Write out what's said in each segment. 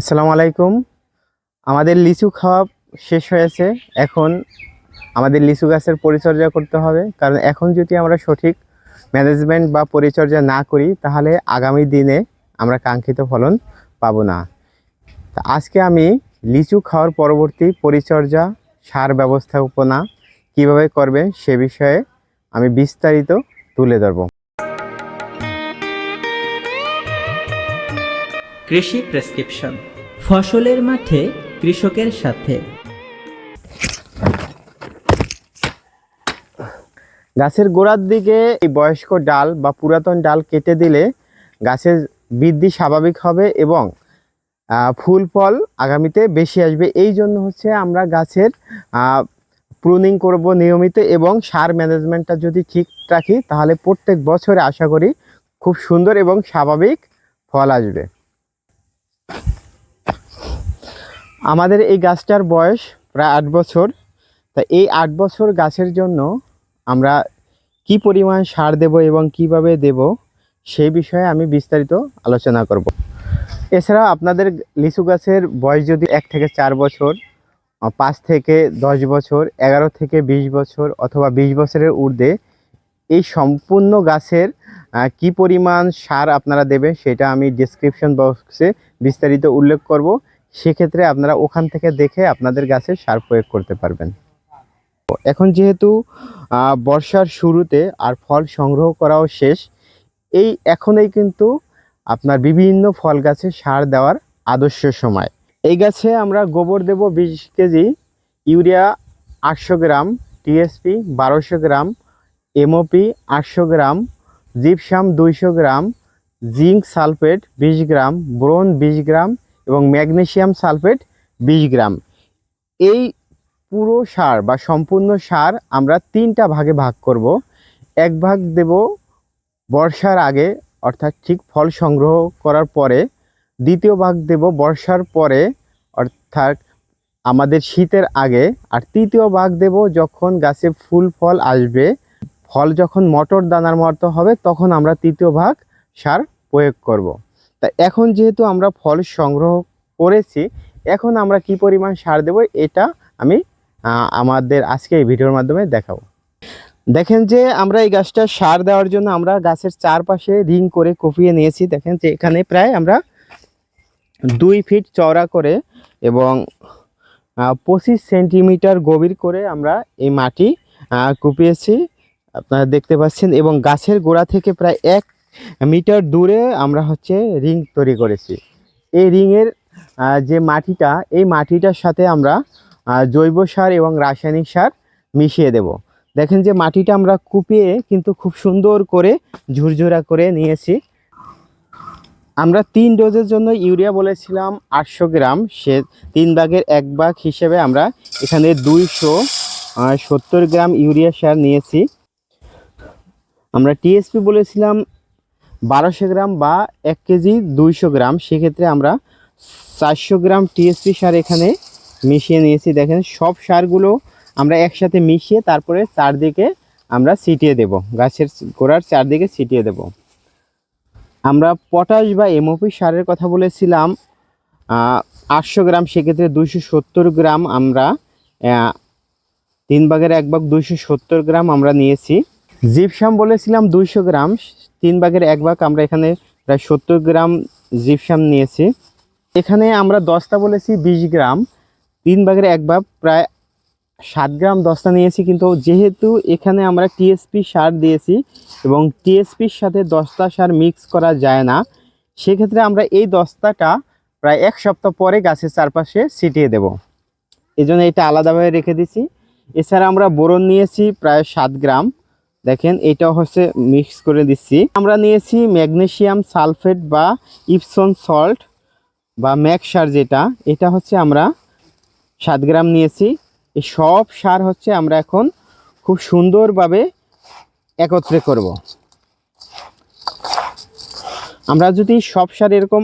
আসসালামু আলাইকুম। আমাদের লিচু খাওয়া শেষ হয়েছে। এখন আমাদের লিচু গাছের পরিচর্যা করতে হবে। কারণ এখন যদি আমরা সঠিক ম্যানেজমেন্ট বা পরিচর্যা না করি, তাহলে আগামী দিনে আমরা কাঙ্ক্ষিত ফলন পাব না। আজকে আমি লিচু খাওয়ার পরবর্তী পরিচর্যা, সার ব্যবস্থাপনা কীভাবে করবে সে বিষয়ে আমি বিস্তারিত তুলে ধরবো। কৃষি প্রেসক্রিপশন। ফসলের মাঠে কৃষকের সাথে। গাছের গোড়ার দিকে এই বয়স্ক ডাল বা পুরাতন ডাল কেটে দিলে গাছের বৃদ্ধি স্বাভাবিক হবে এবং ফুল ফল আগামীতে বেশি আসবে। এই জন্য হচ্ছে আমরা গাছের প্রুনিং করব নিয়মিত এবং সার ম্যানেজমেন্টটা যদি ঠিক রাখি, তাহলে প্রত্যেক বছরে আশা করি খুব সুন্দর এবং স্বাভাবিক ফল আসবে। আমাদের এই গাছটার বয়স প্রায় আট বছর। তা এই আট বছর গাছের জন্য আমরা কি পরিমাণ সার দেব এবং কীভাবে দেব সেই বিষয়ে আমি বিস্তারিত আলোচনা করব। এছাড়া আপনাদের লিচু গাছের বয়স যদি এক থেকে চার বছর পাঁচ থেকে দশ বছর, এগারো থেকে বিশ বছর অথবা বিশ বছরের ঊর্ধ্বে এই সম্পূর্ণ গাছের কি পরিমাণ সার আপনারা দেবেন সেটা আমি ডিসক্রিপশন বক্সে বিস্তারিত উল্লেখ করব। সেক্ষেত্রে আপনারা ওখান থেকে দেখে আপনাদের গাছে সার প্রয়োগ করতে পারবেন। এখন যেহেতু বর্ষার শুরুতে আর ফল সংগ্রহ করাও শেষ, এই এখনই কিন্তু আপনার বিভিন্ন ফল গাছে সার দেওয়ার আদর্শ সময়। এই গাছে আমরা গোবর দেব বিশ কেজি, ইউরিয়া আটশো গ্রাম টিএসপি বারোশো গ্রাম এমওপি আটশো গ্রাম, জিপসাম দুইশো গ্রাম, জিঙ্ক সালফেট বিশ গ্রাম, ব্রোন বিশ গ্রাম এবং ম্যাগনেশিয়াম সালফেট বিশ গ্রাম। এই পুরো সার বা সম্পূর্ণ সার আমরা তিনটা ভাগে ভাগ করব। এক ভাগ দেব বর্ষার আগে, অর্থাৎ ঠিক ফল সংগ্রহ করার পরে। দ্বিতীয় ভাগ দেব বর্ষার পরে, অর্থাৎ আমাদের শীতের আগে। আর তৃতীয় ভাগ দেব যখন গাছে ফুল ফল আসবে, ফল যখন মটর দানার মতো হবে, তখন আমরা তৃতীয় ভাগ সার প্রয়োগ করব। তা এখন যেহেতু আমরা ফল সংগ্রহ করেছি। এখন আমরা কি পরিমাণ সার দেব এটা আমি আমাদের আজকে এই ভিডিওর মাধ্যমে দেখাবো। দেখেন যে আমরা এই গাছটা সার দেওয়ার জন্য আমরা গাছের চারপাশে রিং করে কপিয়ে নিয়েছি। দেখেন যে এখানে প্রায় আমরা দুই ফিট চওড়া করে এবং পঁচিশ সেন্টিমিটার গভীর করে আমরা এই মাটি কুপিয়েছি। আপনারা দেখতে পাচ্ছেন এবং গাছের গোড়া থেকে প্রায় এক মিটার দূরে আমরা হচ্ছে রিং তৈরি করেছি। এই রিংয়ের যে মাটিটা, এই মাটিটার সাথে আমরা জৈব সার এবং রাসায়নিক সার মিশিয়ে দেব। দেখেন যে মাটিটা আমরা কুপিয়ে কিন্তু খুব সুন্দর করে ঝুরঝুরা করে নিয়েছি। আমরা তিন ডোজের জন্য ইউরিয়া বলেছিলাম, আটশো গ্রাম। সে তিন ভাগের এক ভাগ হিসেবে আমরা এখানে দুইশো সত্তর গ্রাম ইউরিয়া সার নিয়েছি। আমরা টিএসপি বলেছিলাম, বারোশো গ্রাম বা এক কেজি দুইশো গ্রাম। সেক্ষেত্রে আমরা চারশো গ্রাম টিএসপি সার এখানে মিশিয়ে নিয়েছি। দেখেন, সব সারগুলো আমরা একসাথে মিশিয়ে তারপরে চারদিকে আমরা ছিটিয়ে দেব। গাছের গোড়ার চারদিকে ছিটিয়ে দেব। আমরা পটাশ বা এমওপি সারের কথা বলেছিলাম আটশো গ্রাম, সেক্ষেত্রে দুইশো সত্তর গ্রাম আমরা তিন ভাগের এক ভাগ দুইশো সত্তর গ্রাম আমরা নিয়েছি। জিপসাম বলেছিলাম দুইশো গ্রাম, তিন ভাগের এক ভাগ আমরা এখানে প্রায় সত্তর গ্রাম জিপসাম নিয়েছি। এখানে আমরা দশটা বলেছি বিশ গ্রাম, তিন ভাগের এক ভাগ প্রায় সাত গ্রাম দশটা নিয়েছি, কিন্তু যেহেতু এখানে আমরা টিএসপি সার দিয়েছি এবং টিএসপির সাথে দশটা সার মিক্স করা যায় না, সেক্ষেত্রে আমরা এই দশটাটা প্রায় এক সপ্তাহ পরে গাছের চারপাশে ছিটিয়ে দেব। এই জন্য এটা আলাদাভাবে রেখে দিছি। এছাড়া আমরা বোরন নিয়েছি প্রায় সাত গ্রাম। দেখেন, এটাও হচ্ছে মিক্স করে দিচ্ছি। আমরা নিয়েছি ম্যাগনেশিয়াম সালফেট বা ইপসন সল্ট। বা ম্যাক সার যেটা, এটা হচ্ছে আমরা সাত গ্রাম নিয়েছি। এই সব সার হচ্ছে আমরা এখন খুব সুন্দরভাবে একত্রে করব। আমরা যদি সব সার এরকম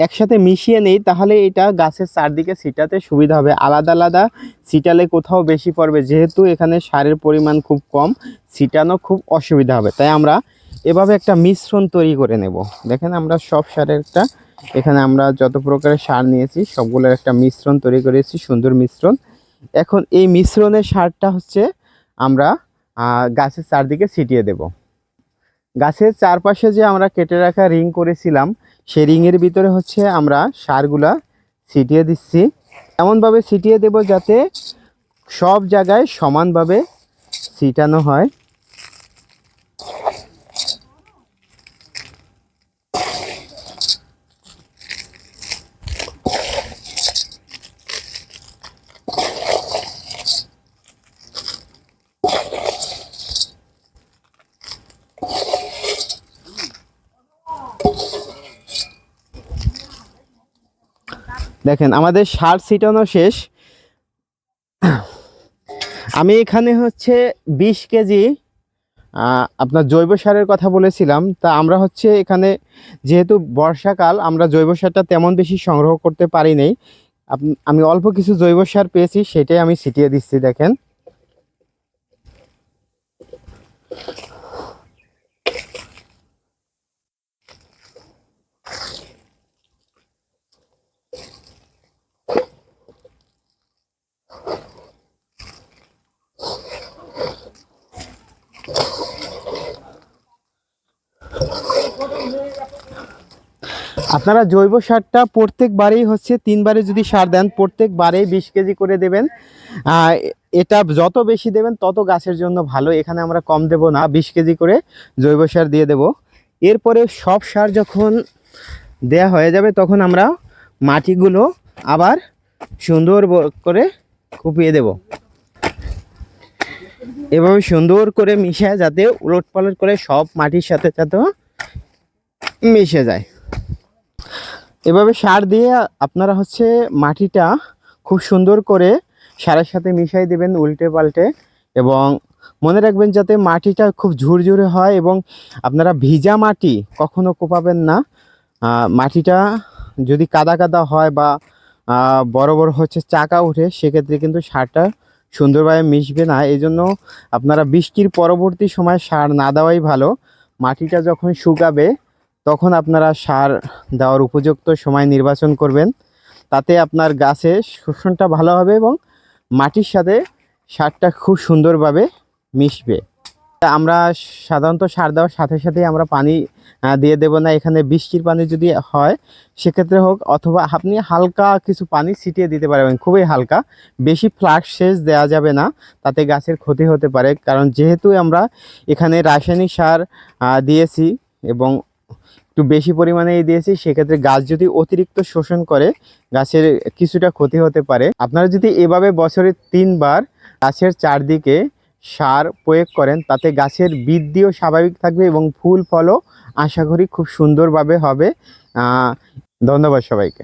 একসাথে মিশিয়ে নেই, তাহলে এটা গাছের চারদিকে ছিটাতে সুবিধা হবে। আলাদা আলাদা ছিটালে কোথাও বেশি পড়বে। যেহেতু এখানে সারের পরিমাণ খুব কম, ছিটানো খুব অসুবিধা হবে। তাই আমরা এভাবে একটা মিশ্রণ তৈরি করে নেব। দেখেন আমরা সব সারের একটা এখানে আমরা যত প্রকারের সার নিয়েছি, সবগুলোর একটা মিশ্রণ তৈরি করেছি, সুন্দর মিশ্রণ। এখন এই মিশ্রণের সারটা হচ্ছে আমরা গাছের চারদিকে ছিটিয়ে দেব। গাছের চারপাশে যে আমরা কেটে রাখা রিং করেছিলাম, সেই রিংয়ের ভিতরে হচ্ছে আমরা সারগুলা ছিটিয়ে দিচ্ছি। এমনভাবে ছিটিয়ে দেব যাতে সব জায়গায় সমানভাবে ছিটানো হয়। দেখেন, আমাদের সার ছিটানো শেষ। আমি এখানে হচ্ছে বিশ কেজি আপনার জৈব সারের কথা বলেছিলাম। তা আমরা হচ্ছে এখানে যেহেতু বর্ষাকাল, আমরা জৈব সারটা তেমন বেশি সংগ্রহ করতে পারি নাই। আমি অল্প কিছু জৈব সার পেয়েছি, সেটাই আমি ছিটিয়ে দিচ্ছি, দেখেন। আপনারা জৈব সারটা প্রত্যেকবারেই হচ্ছে তিনবারে যদি সার দেন, প্রত্যেকবারেই বিশ কেজি করে দেবেন। এটা যত বেশি দেবেন, তত গাছের জন্য ভালো। এখানে আমরা কম দেব না, বিশ কেজি করে জৈব সার দিয়ে দেব। এরপরে সব সার যখন দেয়া হয়ে যাবে, তখন আমরা মাটিগুলো আবার সুন্দর করে কুপিয়ে দেব। এভাবে সুন্দর করে মিশে যাতে উলট পালট করে সব মাটির সাথে সাথে মিশে যায়। এভাবে সার দিয়ে আপনারা হচ্ছে মাটিটা খুব সুন্দর করে সারের সাথে মিশাই দেবেন উল্টে পাল্টে এবং মনে রাখবেন যাতে মাটিটা খুব ঝুরঝুরে হয় এবং আপনারা ভিজা মাটি কখনো কোপাবেন না। মাটিটা যদি কাদা কাদা হয় বা বড় বড় হচ্ছে চাকা উঠে সেক্ষেত্রে কিন্তু সারটা সুন্দরভাবে মিশবে না। এই জন্য আপনারা বৃষ্টির পরবর্তী সময় সার না দেওয়াই ভালো। মাটিটা যখন শুকাবে তখন আপনারা সার দেওয়ার উপযুক্ত সময় নির্বাচন করবেন। তাতে আপনার গাছে শোষণটা ভালো হবে এবং মাটির সাথে সারটা খুব সুন্দরভাবে মিশবে। আমরা সাধারণত সার দেওয়ার সাথে সাথে আমরা পানি দিয়ে দেব না। এখানে বৃষ্টির পানি যদি হয়, সেক্ষেত্রে হোক অথবা আপনি হালকা কিছু পানি ছিটিয়ে দিতে পারবেন, খুবই হালকা। বেশি ফ্লাক্স সেচ দেওয়া যাবে না, তাতে গাছের ক্ষতি হতে পারে। কারণ যেহেতু আমরা এখানে রাসায়নিক সার দিয়েছি এবং একটু বেশি পরিমাণে দিয়েছি, সেক্ষেত্রে গাছ যদি অতিরিক্ত শোষণ করে, গাছের কিছুটা ক্ষতি হতে পারে। আপনারা যদি এভাবে বছরে তিনবার গাছের চারদিকে সার প্রয়োগ করেন, তাতে গাছের বৃদ্ধিও স্বাভাবিক থাকবে এবং ফুল ফলও আশা করি খুব সুন্দরভাবে হবে। ধন্যবাদ সবাইকে।